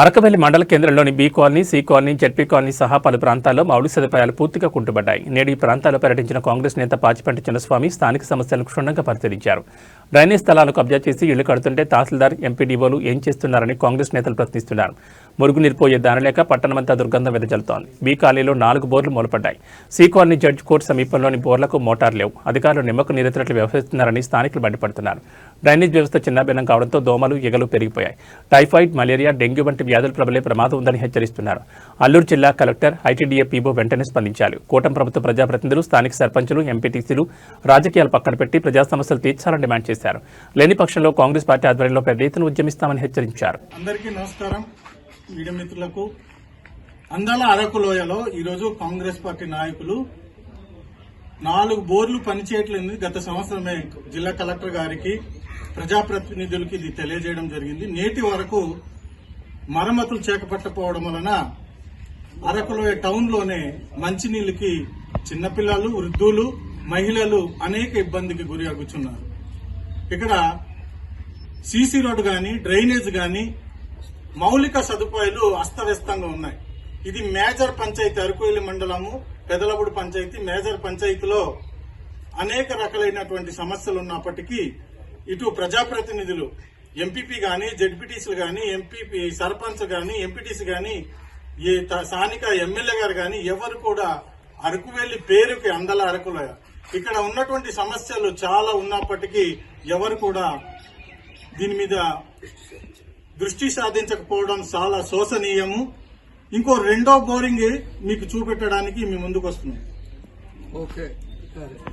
అరకవెల్లి మండల కేంద్రంలోని B colony C colony ZP colony సహా పలు ప్రాంతాల్లో మౌలిక సదుపాయాలు పూర్తిగా కుంటుపడ్డాయి. నేడు ఈ ప్రాంతాల్లో పర్యటించిన కాంగ్రెస్ నేత పాచిపంటి చిన్నస్వామి స్థానిక సమస్యలను క్షుణ్ణంగా పరిశీలించారు. డ్రైనేజ్ స్థలాలకు కబ్జా చేసి ఇళ్ళు కడుతుంటే తహసీల్దార్ ఎంపీడీఓలు ఏం చేస్తున్నారని కాంగ్రెస్ నేతలు ప్రశ్నిస్తున్నారు. మురుగునీరు పోయే దాని లేక పట్టణమంతా దుర్గంధం వెదజల్తోంది బీ కాలనీలో నాలుగు బోర్లు మూలపడ్డాయి. సి కాలనీ జడ్జ్ కోర్టు సమీపంలోని బోర్లకు మోటార్ లేవు. అధికారులు నిమ్మకు నీరెత్తినట్లు వ్యవహరిస్తున్నారని స్థానికులు మండిపడుతున్నారు. డ్రైనేజ్ వ్యవస్థ చిన్నభిన్నం కావడంతో దోమలు ఎగలు పెరిగిపోయాయి. టైఫాయిడ్ మలేరియా డెంగ్యూ వంటి వ్యాధులు ప్రబలే ప్రమాదం ఉందని హెచ్చరిస్తున్నారు. అల్లూరు జిల్లా కలెక్టర్ ఐటీడీఏ పీబో వెంటనే స్పందించాలి కూటమి ప్రభుత్వ ప్రజాప్రతినిధులు స్థానిక సర్పంచులు ఎంపీటీసీలు రాజకీయాలు పక్కన పెట్టి ప్రజా సమస్యలు తీర్చాలని డిమాండ్ చేశారు. లేని పక్షంలో కాంగ్రెస్ పార్టీ ఆధ్వర్యంలో పెద్ద ఎత్తున ఉద్యమిస్తామని హెచ్చరించారు. అందరికీ నమస్కారం. మీడియా మిత్రులకు అందాల అరకు లోయలో ఈరోజు కాంగ్రెస్ పార్టీ నాయకులు నాలుగు బోర్లు పనిచేయట్లేదు గత సంవత్సరమే. జిల్లా కలెక్టర్ గారికి ప్రజాప్రతినిధులకి ఇది తెలియజేయడం జరిగింది. నేటి వరకు మరమ్మతులు చేపట్టకపోవడం వలన అరకులోయ టౌన్లోనే మంచినీళ్ళకి చిన్నపిల్లలు వృద్ధులు మహిళలు అనేక ఇబ్బందికి గురి అగుచున్నారు. ఇక్కడ సీసీ రోడ్డు కానీ డ్రైనేజ్ కానీ మౌలిక సదుపాయాలు అస్తవ్యస్తంగా ఉన్నాయి. ఇది మేజర్ పంచాయతీ అరకువెల్లి మండలము పెదలబుడు పంచాయతీ మేజర్ పంచాయతీలో అనేక రకాలైనటువంటి సమస్యలు ఉన్నప్పటికీ ఇటు ప్రజాప్రతినిధులు ఎంపీపీ కానీ జడ్పీటీసీలు కానీ ఎంపీ సర్పంచ్ కానీ ఎంపీటీసీ కానీ ఈ స్థానిక ఎమ్మెల్యే గారు కానీ ఎవరు కూడా అరకువెల్లి పేరుకి అందల అరకులోయ ఇక్కడ ఉన్నటువంటి సమస్యలు చాలా ఉన్నప్పటికీ ఎవరు కూడా దీని మీద దృష్టి సాధించకపోవడం చాలా శోచనీయము ఇంకో రెండో బోరింగ్ మీకు చూపెట్టడానికి మీ ముందుకు వస్తున్నాం ఓకే సరే.